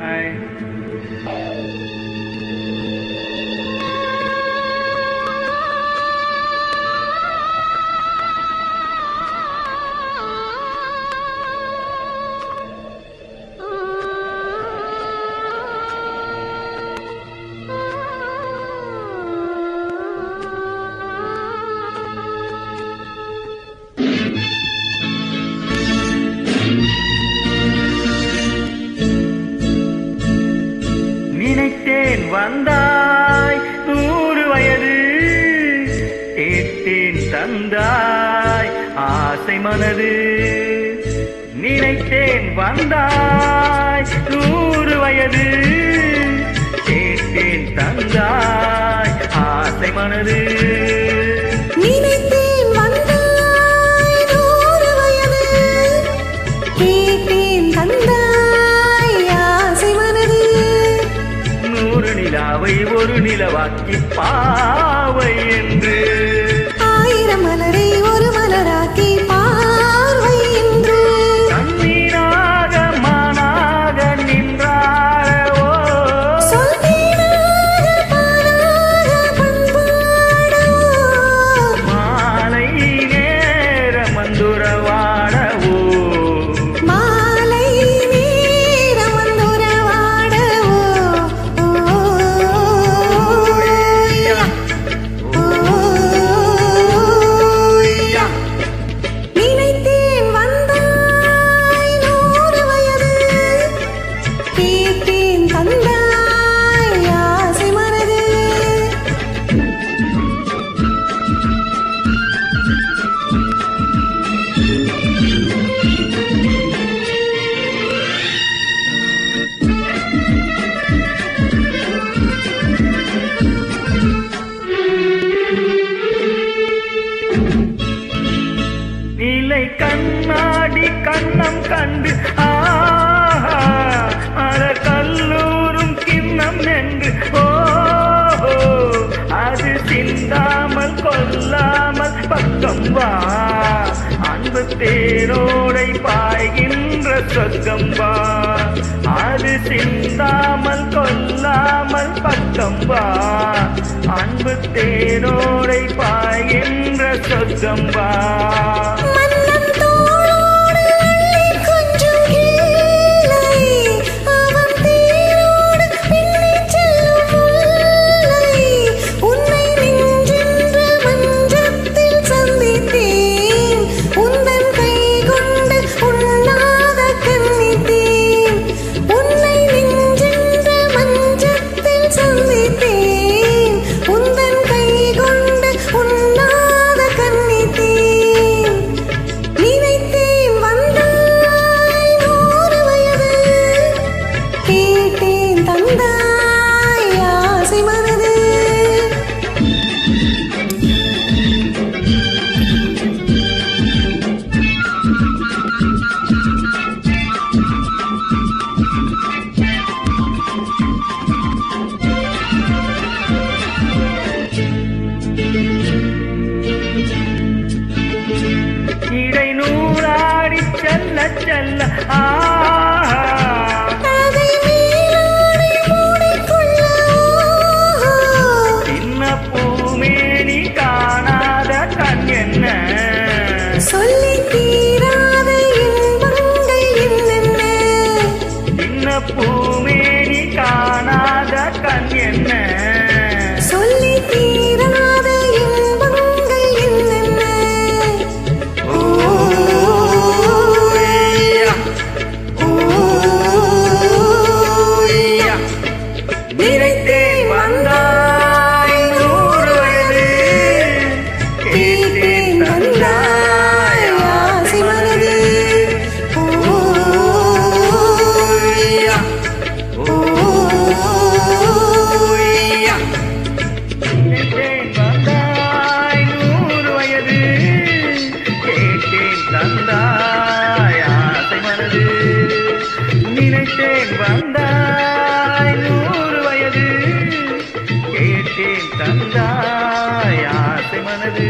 நினைத்தேன் தந்தாய். ஆசை மனது நினைத்தேன் வந்தாய். நூறு வயது கேட்டேன் தந்தாய். ஆசை மனது ஒரு நிலவாக்கி பாவை என்று una. கண்டு ஆஹா அற கல்லூரும் கிண்ணம் என்று ஓஹோ அது சிந்தாமல் கொல்லாமல் பக்கம் வா. அன்பு தேரோடை பாய்கின்ற சொர்க்கம் வா. அது சிந்தாமல் கொல்லாமல் பக்கம் வா. அன்பு தேரோடை பாய்கின்ற சொர்க்கம் வா. நினைத்தேன் வந்தாய் நூறு வயது. கேட்டேன் தந்தாய் ஆசை மனது.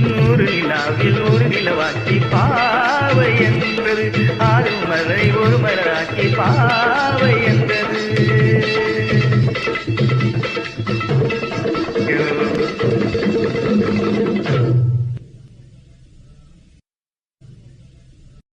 நூறு நிலாவில் ஒரு நிலவாக்கி பாவை என்றது. ஆறு மலை ஒரு மலராக்கி பாவை என்றது.